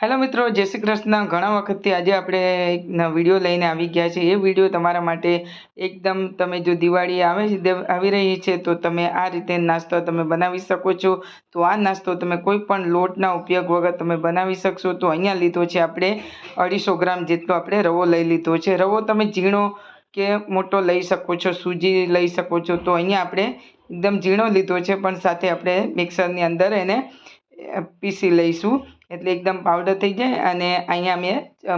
Hello મિત્રો, જય શ્રી કૃષ્ણ. ઘણા વખતથી આજે આપણે એક વીડિયો લઈને આવી ગયા છે એ વીડિયો તમારા માટે એકદમ તમે જો દિવાળી આવે છે આવી રહી છે, તો તમે આ રીતે નાસ્તો તમે બનાવી શકો છો. તો આ નાસ્તો તમે કોઈ પણ લોટના ઉપયોગ વગર તમે બનાવી શકશો. તો અહીંયા લીધો છે આપણે અઢીસો ગ્રામ જેટલો આપણે રવો લઈ લીધો છે. રવો તમે ઝીણો કે મોટો લઈ શકો છો, સૂજી લઈ શકો છો. તો અહીંયા આપણે એકદમ ઝીણો લીધો છે, પણ સાથે આપણે મિક્સરની અંદર એને પીસી લઈશું. એટલે એકદમ પાવડર થઈ જાય અને અહીંયા મેં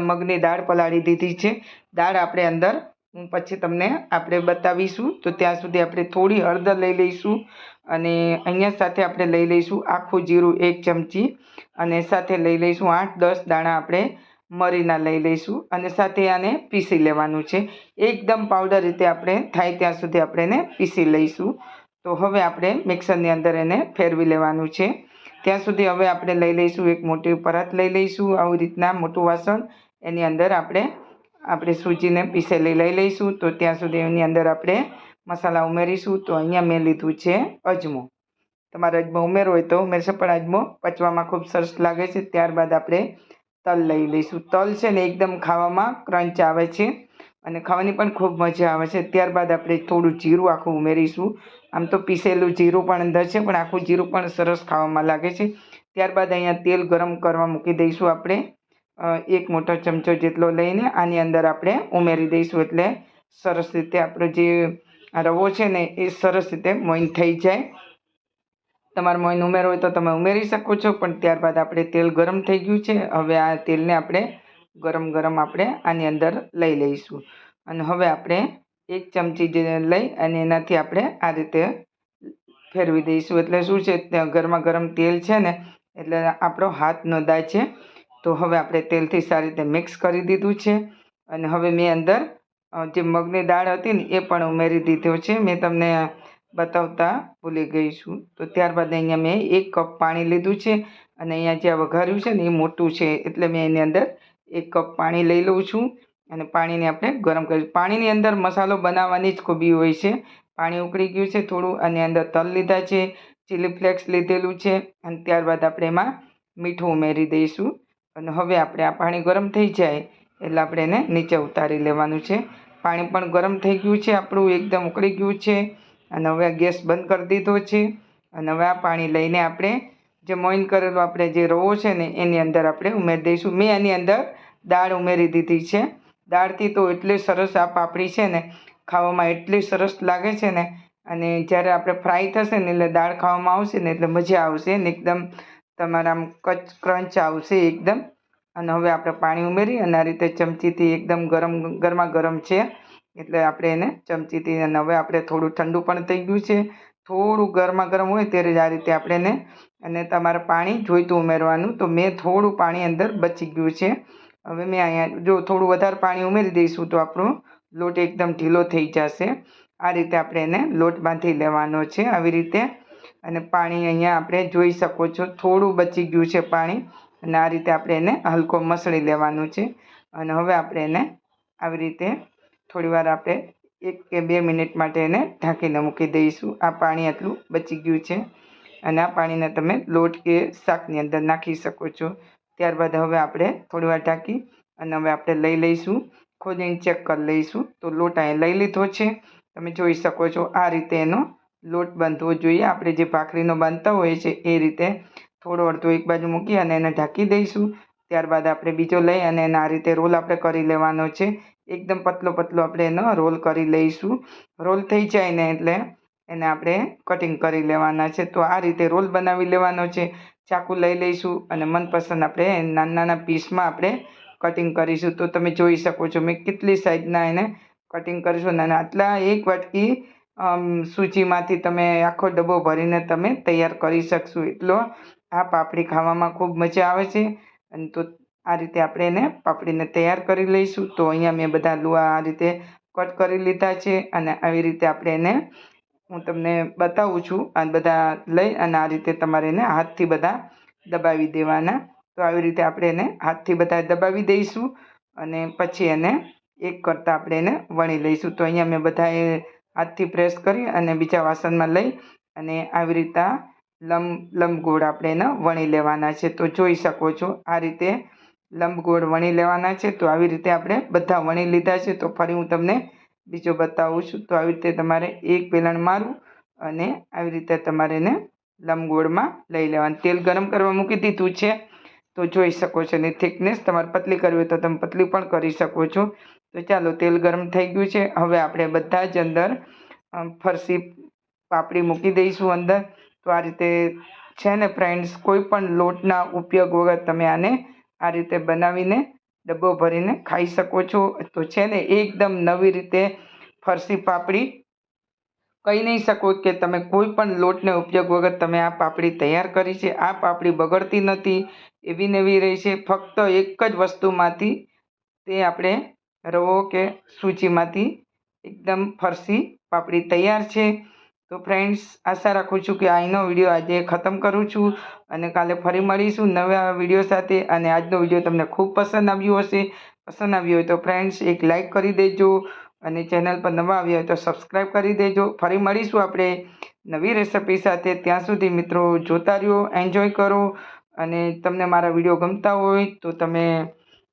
મગની દાળ પલાળી દીધી છે. દાળ આપણે અંદર હું પછી તમને આપણે બતાવીશું. તો ત્યાં સુધી આપણે થોડી હળદર લઈ લઈશું અને અહીંયા સાથે આપણે લઈ લઈશું આખું જીરું એક ચમચી અને સાથે લઈ લઈશું આઠ દસ દાણા આપણે મરીના લઈ લઈશું અને સાથે આને પીસી લેવાનું છે. એકદમ પાવડર રીતે આપણે થાય ત્યાં સુધી આપણે એને પીસી લઈશું. તો હવે આપણે મિક્સરની અંદર એને ફેરવી લેવાનું છે. ત્યાં સુધી હવે આપણે લઈ લઈશું એક મોટી પરત લઈ લઈશું આવી રીતના મોટું વાસણ. એની અંદર આપણે આપણે સૂજીને પીસેલી લઈ લઈશું. તો ત્યાં સુધી એની અંદર આપણે મસાલા ઉમેરીશું. તો અહીંયા મેં લીધું છે અજમો. તમારે અજમો ઉમેરો હોય તો ઉમેરશે, પણ અજમો પચવામાં ખૂબ સરસ લાગે છે. ત્યારબાદ આપણે તલ લઈ લઈશું. તલ છે ને એકદમ ખાવામાં ક્રંચ આવે છે અને ખાવાની પણ ખૂબ મજા આવે છે. ત્યારબાદ આપણે થોડું જીરું આખું ઉમેરીશું. આમ તો પીસેલું જીરું પણ અંદર છે, પણ આખું જીરું પણ સરસ ખાવામાં લાગે છે. ત્યારબાદ અહીંયા તેલ ગરમ કરવા મૂકી દઈશું આપણે. એક મોટો ચમચો જેટલો લઈને આની અંદર આપણે ઉમેરી દઈશું એટલે સરસ રીતે આપણો જે રવો છે ને એ સરસ રીતે મોઈન થઈ જાય. તમારે મોઈન ઉમેરવું હોય તો તમે ઉમેરી શકો છો, પણ ત્યારબાદ આપણે તેલ ગરમ થઈ ગયું છે. હવે આ તેલને આપણે ગરમ ગરમ આપણે આની અંદર લઈ લઈશું. અને હવે આપણે એક ચમચી લઈ અને એનાથી આપણે આ રીતે ફેરવી દઈશું. એટલે શું છે ગરમા ગરમ તેલ છે ને, એટલે આપણો હાથ નોંધાય છે. તો હવે આપણે તેલથી સારી રીતે મિક્સ કરી દીધું છે. અને હવે મેં અંદર જે મગની દાળ હતી ને, એ પણ ઉમેરી દીધો છે. મેં તમને બતાવતા ભૂલી ગઈ છું. તો ત્યારબાદ અહીંયા મેં એક કપ પાણી લીધું છે. અને અહીંયા જે વઘાર્યું છે ને, એ મોટું છે. એટલે મેં એની અંદર એક કપ પાણી લઈ લઉં છું. અને પાણીને આપણે ગરમ કરીશું. પાણીની અંદર મસાલો બનાવવાની જ ખૂબી હોય છે. પાણી ઉકળી ગયું છે થોડું અને અંદર તલ લીધા છે ચીલી ફ્લેક્સ લીધેલું છે અને ત્યારબાદ આપણે એમાં મીઠું ઉમેરી દઈશું. અને હવે આપણે આ પાણી ગરમ થઈ જાય એટલે આપણે એને નીચે ઉતારી લેવાનું છે. પાણી પણ ગરમ થઈ ગયું છે, આપણું એકદમ ઉકળી ગયું છે. અને હવે ગેસ બંધ કરી દીધો છે. અને હવે આ પાણી લઈને આપણે જે મોઈન કરેલો આપણે જે રવો છે ને, એની અંદર આપણે ઉમેરી દઈશું. મેં એની અંદર દાળ ઉમેરી દીધી છે. દાળથી તો એટલી સરસ આ પાપડી છે ને, ખાવામાં એટલી સરસ લાગે છે ને, અને જ્યારે આપણે ફ્રાય થશે ને એટલે દાળ ખાવામાં આવશે ને એટલે મજા આવશે ને એકદમ તમારા આમ કચ, ક્રંચ આવશે એકદમ. અને હવે આપણે પાણી ઉમેરી અને આ રીતે ચમચીથી એકદમ ગરમ ગરમા ગરમ છે, એટલે આપણે એને ચમચીથી અને હવે આપણે થોડું ઠંડુ પણ થઈ ગયું છે. થોડું ગરમા ગરમ હોય ત્યારે આ રીતે આપણે એને, અને તમારે પાણી જોઈતું ઉમેરવાનું. તો મેં થોડું પાણી અંદર બચી ગયું છે. હવે મેં અહીંયા જો થોડું વધારે પાણી ઉમેરી દઈશું તો આપણો લોટ એકદમ ઢીલો થઈ જશે. આ રીતે આપણે એને લોટ બાંધી લેવાનો છે આવી રીતે. અને પાણી અહીંયા આપણે જોઈ શકો છો, થોડું બચી ગયું છે પાણી. અને આ રીતે આપણે એને હલકો મસળી લેવાનું છે. અને હવે આપણે એને આવી રીતે થોડીવાર આપણે એક કે બે મિનિટ માટે એને ઢાંકીને મૂકી દઈશું. આ પાણી આટલું બચી ગયું છે. અને આ પાણીને તમે લોટ કે શાકની અંદર નાખી શકો છો. ત્યારબાદ હવે આપણે થોડી વાર ઢાંકી અને હવે આપણે લઈ લઈશું. ખોદીને ચેક કરી લઈશું. તો લોટ અહીં લઈ લીધો છે. તમે જોઈ શકો છો આ રીતે એનો લોટ બાંધવો જોઈએ. આપણે જે ભાખરીનો બાંધતા હોઈએ છીએ એ રીતે થોડો અડધો એક બાજુ મૂકી અને એને ઢાંકી દઈશું. ત્યારબાદ આપણે બીજો લઈ અને એને આ રીતે રોલ આપણે કરી લેવાનો છે. એકદમ પતલો પતલો આપણે એનો રોલ કરી લઈશું. રોલ થઈ જાય ને એટલે એને આપણે કટિંગ કરી લેવાના છે. તો આ રીતે રોલ બનાવી લેવાનો છે. ચાકુ લઈ લઈશું અને મનપસંદ આપણે નાના નાના પીસમાં આપણે કટિંગ કરીશું. તો તમે જોઈ શકો છો મેં કેટલી સાઈઝના એને કટિંગ કરીશું અને આટલા એક વાટકી અમ, સૂજીમાંથી તમે આખો ડબ્બો ભરીને તમે તૈયાર કરી શકશો. એટલો આ પાપડી ખાવામાં ખૂબ મજા આવે છે. અને તો આ રીતે આપણે એને પાપડીને તૈયાર કરી લઈશું. તો અહીંયા મેં બધા લુઆ આ રીતે કટ કરી લીધા છે અને આવી રીતે આપણે એને હું તમને બતાવું છું. આ બધા લઈ અને આ રીતે તમારે એને હાથથી બધા દબાવી દેવાના. તો આવી રીતે આપણે એને હાથથી બધા દબાવી દઈશું અને પછી એને એક કરતાં આપણે એને વણી લઈશું. તો અહીંયા મેં બધાએ હાથથી પ્રેસ કરી અને બીજા વાસણમાં લઈ અને આવી રીતના લંબ, લંબગોળ આપણે એને વણી લેવાના છે. તો જોઈ શકો છો, આ રીતે લંબગોળ વણી લેવાના છે. તો આવી રીતે આપણે બધા વણી લીધા છે. તો ફરી હું તમને બીજો બતાવું છું તો આવી રીતે તમારે એક વેલણ મારું અને આવી રીતે તમારે એને લંબગોળમાં લઈ લેવાનું. તેલ ગરમ કરવા મૂકી દીધું છે, તો જોઈ શકો છો અને થિકનેસ તમારે પતલી કરવી હોય તો તમે પતલી પણ કરી શકો છો. તો ચાલો, તેલ ગરમ થઈ ગયું છે. હવે આપણે બધા જ અંદર ફરસી પાપડી મૂકી દઈશું અંદર. તો આ રીતે છે ને ફ્રેન્ડ્સ કોઈ પણ લોટના ઉપયોગ વગર તમે આને આ રીતે બનાવીને ડબ્બો ભરીને ખાઈ શકો છો. તો છે ને, એકદમ નવી રીતે ફરસી પાપડી કહી નહીં શકો કે તમે કોઈ પણ લોટને ઉપયોગ વગર તમે આ પાપડી તૈયાર કરી છે. આ પાપડી બગડતી નથી, એવી નવી રહી છે. ફક્ત એક જ વસ્તુમાંથી તે આપણે રવો કે સૂજીમાંથી એકદમ ફરસી પાપડી તૈયાર છે. તો ફ્રેન્ડ્સ આશા રાખું છું કે અહીંનો વીડિયો આજે ખતમ કરું છું અને કાલે ફરી મળીશું નવા વીડિયો સાથે અને આજનો વીડિયો તમને ખૂબ પસંદ આવ્યો હશે. પસંદ આવ્યો હોય તો ફ્રેન્ડ્સ એક લાઇક કરી દેજો અને ચેનલ પર નવા આવ્યા હોય તો સબસ્ક્રાઈબ કરી દેજો. ફરી મળીશું આપણે નવી રેસિપી સાથે. ત્યાં સુધી મિત્રો જોતા રહ્યો એન્જોય કરો અને તમને મારા વીડિયો ગમતા હોય તો તમે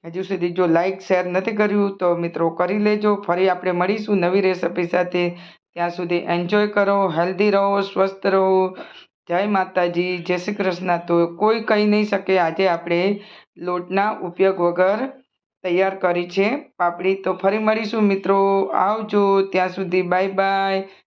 હજુ સુધી જો લાઈક શેર નથી કર્યું તો મિત્રો કરી લેજો. ફરી આપણે મળીશું નવી રેસિપી સાથે. ત્યાં સુધી એન્જોય કરો હેલ્ધી રહો, સ્વસ્થ રહો. જય માતાજી, જય શ્રી કૃષ્ણ. તો કોઈ કહી નહીં શકે, આજે આપણે લોટના ઉપયોગ વગર તૈયાર કરી છે પાપડી. તો ફરી મળીશું મિત્રો. આવજો. ત્યાં સુધી બાય બાય